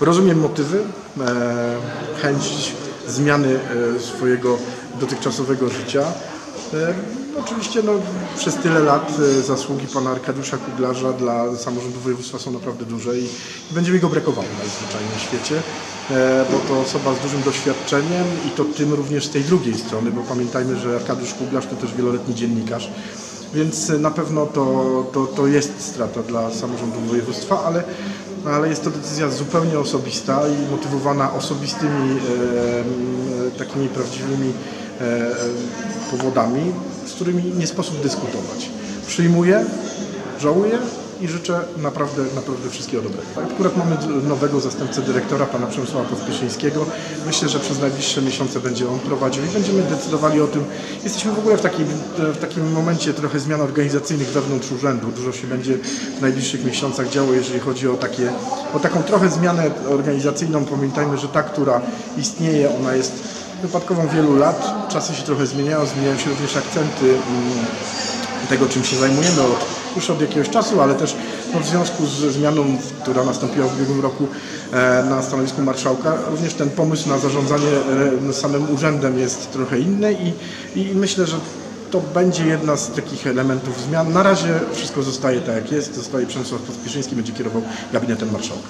Rozumiem motywy, e, chęć zmiany e, swojego dotychczasowego życia. E, Oczywiście no, przez tyle lat zasługi pana Arkadiusza Kuglarza dla samorządu województwa są naprawdę duże i będzie mi go brakowało najzwyczajniej w świecie, bo to osoba z dużym doświadczeniem i to tym również z tej drugiej strony, bo pamiętajmy, że Arkadiusz Kuglarz to też wieloletni dziennikarz, więc na pewno to, to, to jest strata dla samorządu województwa, ale, ale jest to decyzja zupełnie osobista i motywowana osobistymi e, e, takimi prawdziwymi e, e, powodami, z którymi nie sposób dyskutować. Przyjmuję, żałuję i życzę naprawdę, naprawdę wszystkiego dobrego. Akurat mamy nowego zastępcę dyrektora, pana Przemysława Pospieszyńskiego. Myślę, że przez najbliższe miesiące będzie on prowadził i będziemy decydowali o tym. Jesteśmy w ogóle w takim, w takim momencie trochę zmian organizacyjnych wewnątrz urzędu. Dużo się będzie w najbliższych miesiącach działo, jeżeli chodzi o, takie, o taką trochę zmianę organizacyjną. Pamiętajmy, że ta, która istnieje, ona jest wypadkową wielu lat. Czasy się trochę zmieniają, zmieniają się również akcenty mm, tego, czym się zajmujemy od, już od jakiegoś czasu, ale też no, w związku z zmianą, która nastąpiła w ubiegłym roku e, na stanowisku marszałka, również ten pomysł na zarządzanie e, samym urzędem jest trochę inny i, i myślę, że to będzie jedna z takich elementów zmian. Na razie wszystko zostaje tak jak jest, zostaje Przemysław Pospieszyński, będzie kierował gabinetem marszałka.